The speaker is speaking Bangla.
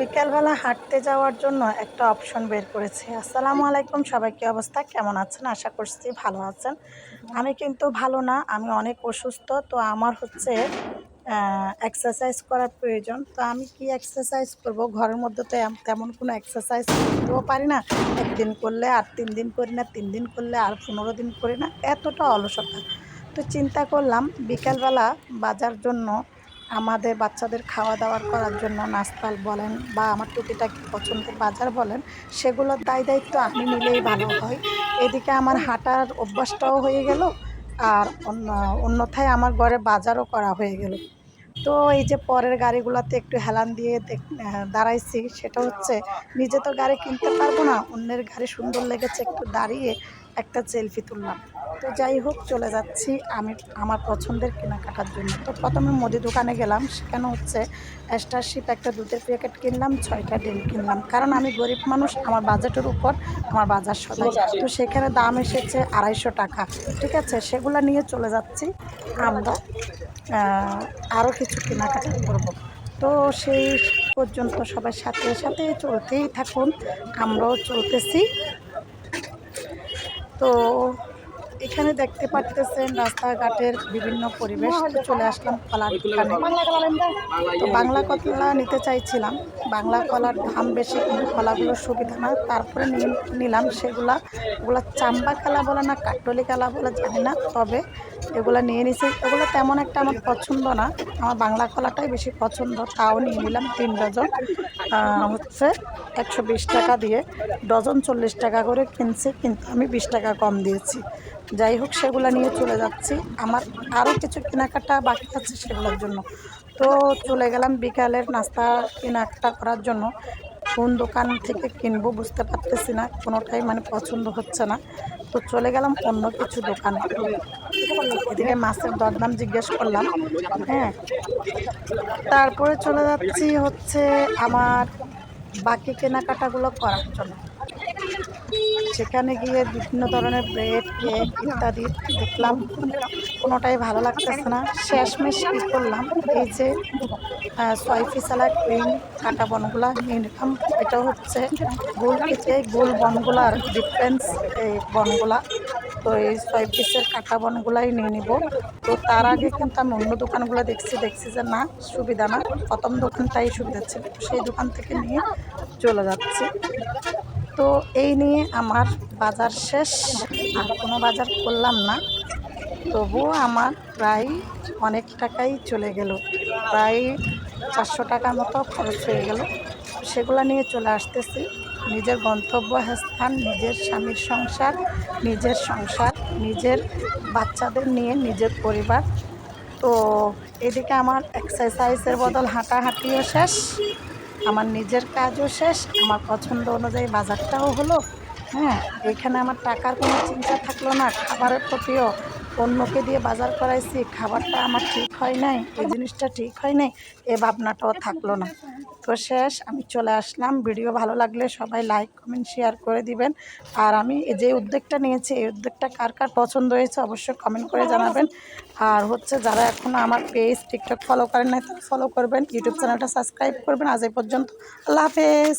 বিকালবেলা হাঁটতে যাওয়ার জন্য একটা অপশন বের করেছে। আসসালামু আলাইকুম, সবাই কী অবস্থা? কেমন আছেন? আশা করছি ভালো আছেন। আমি কিন্তু ভালো না, আমি অনেক অসুস্থ, তো আমার হচ্ছে এক্সারসাইজ করার প্রয়োজন। তো আমি কি এক্সারসাইজ করব? ঘরের মধ্যে তো তেমন কোনো এক্সারসাইজ করতেও পারি না। একদিন করলে আর তিন দিন করি না, তিন দিন করলে আর পনেরো দিন করি না। এতটা অলসতা। তো চিন্তা করলাম, বিকালবেলা বাজার জন্য আমাদের বাচ্চাদের খাওয়া দাওয়ার করার জন্য নাস্তাল বলেন বা আমার টুকিটাকি পছন্দের বাজার বলেন সেগুলোর দায় দায়িত্ব আমি নিলেই ভালো হয়। এদিকে আমার হাঁটার অভ্যাসটাও হয়ে গেল আর অন্য, অন্যথায় আমার ঘরে বাজারও করা হয়ে গেল। তো এই যে পরের গাড়িগুলোতে একটু হেলান দিয়ে দাঁড়াইছি, সেটা হচ্ছে নিজে তো গাড়ি কিনতে পারব না, অন্যের গাড়ি সুন্দর লেগেছে, একটু দাঁড়িয়ে একটা সেলফি তুললাম। তো যাই হোক, চলে যাচ্ছি আমি আমার পছন্দের কেনাকাটার জন্য। তো প্রথমে মুদি দোকানে গেলাম, সেখানে হচ্ছে স্টারশিপ একটা দুধের প্যাকেট কিনলাম, ছয়টা ডিম কিনলাম। কারণ আমি গরিব মানুষ, আমার বাজেটের উপর আমার বাজার সদাই। তো সেখানে দাম এসেছে আড়াইশো টাকা, ঠিক আছে? সেগুলো নিয়ে চলে যাচ্ছি। আমরা আরও কিছু কেনাকাটা করব। তো সেই পর্যন্ত সবার সাথে সাথে চলতেই থাকুন, আমরাও চলতেছি। তো এখানে দেখতে পারতেছেন রাস্তাঘাটের বিভিন্ন পরিবেশ। চলে আসলাম কলার তো বাংলা কলা নিতে চাইছিলাম। বাংলা কলার দাম বেশি, কিন্তু কলাগুলোর সুবিধা না। তারপরে নিলাম সেগুলা। ওগুলা চাম্বা কালা বলে না কাটলি কালা বলে জানি না। তবে এগুলো নিয়ে নিছি। এগুলো তেমন একটা আমার পছন্দ না। আমার বাংলা কলাটাই বেশি পছন্দ। তাও নিয়ে নিলাম তিন ডজন। হচ্ছে একশো বিশ টাকা দিয়ে। ডজন চল্লিশ টাকা করে কিনছি, কিন্তু আমি বিশ টাকা কম দিয়েছি। যাই হোক, সেগুলো নিয়ে চলে যাচ্ছি। আমার আরও কিছু কেনাকাটা বাকি আছে সেগুলোর জন্য। তো চলে গেলাম বিকালের নাস্তা কেনাকাটা করার জন্য। কোন দোকান থেকে কিনবো বুঝতে পারতেছি না। কোনোটাই মানে পছন্দ হচ্ছে না। তো চলে গেলাম অন্য কিছু দোকানে। এদিকে মাছের দরদাম জিজ্ঞেস করলাম হ্যাঁ। তারপরে চলে যাচ্ছি হচ্ছে আমার বাকি কেনাকাটাগুলো করার জন্য। সেখানে গিয়ে বিভিন্ন ধরনের ব্রেড কেক ইত্যাদি দেখলাম। কোনোটাই ভালো লাগতেছে না। শেষমেশ কী করলাম, এই যে সয়ফি সালা ক্রিম কাটা বনগুলা নিলাম এটা হচ্ছে গোল কেটে গোল বনগুলার ডিফারেন্স এই বনগুলা। তো এই ছয় পিসের কাটা বনগুলাই নিয়ে নিব। তো তার আগে কিন্তু আমি অন্য দোকানগুলো দেখছি দেখছি যে না, সুবিধা না। প্রথম দোকানটাই সুবিধা ছিল। সেই দোকান থেকে নিয়ে চলে যাচ্ছি। তো এই নিয়ে আমার বাজার শেষ। আর কোনো বাজার করলাম না। তবুও আমার প্রায় অনেক টাকাই চলে গেল। প্রায় চারশো টাকার মতো খরচ হয়ে গেল। সেগুলো নিয়ে চলে আসতেছি। নিজের গন্তব্য স্থান নিজের স্বামীর সংসার, নিজের সংসার, নিজের বাচ্চাদের নিয়ে নিজের পরিবার। তো এদিকে আমার এক্সারসাইজের বদল হাঁটাহাঁটিও শেষ। আমার নিজের কাজও শেষ, আমার পছন্দ অনুযায়ী বাজারটাও হলো। হ্যাঁ এখানে আমার টাকার কোনো চিন্তা থাকল না, খাবারের প্রতিও অন্যকে দিয়ে বাজার করাইছি, খাবারটা আমার ঠিক হয় নাই, এই জিনিসটা ঠিক হয় নাই, এ ভাবনাটাও থাকল না। তো শেষ, আমি চলে আসলাম। ভিডিও ভালো লাগলে সবাই লাইক, কমেন্ট, শেয়ার করে দিবেন। আর আমি এই যে উদ্যোগটা নিয়েছি, এই উদ্যোগটা কার কার পছন্দ হয়েছে অবশ্যই কমেন্ট করে জানাবেন। আর হচ্ছে যারা এখনও আমার পেজ টিকটক ফলো করেন নাই, তারা ফলো করবেন, ইউটিউব চ্যানেলটা সাবস্ক্রাইব করবেন। আজ এই পর্যন্ত, আল্লাহ হাফেজ।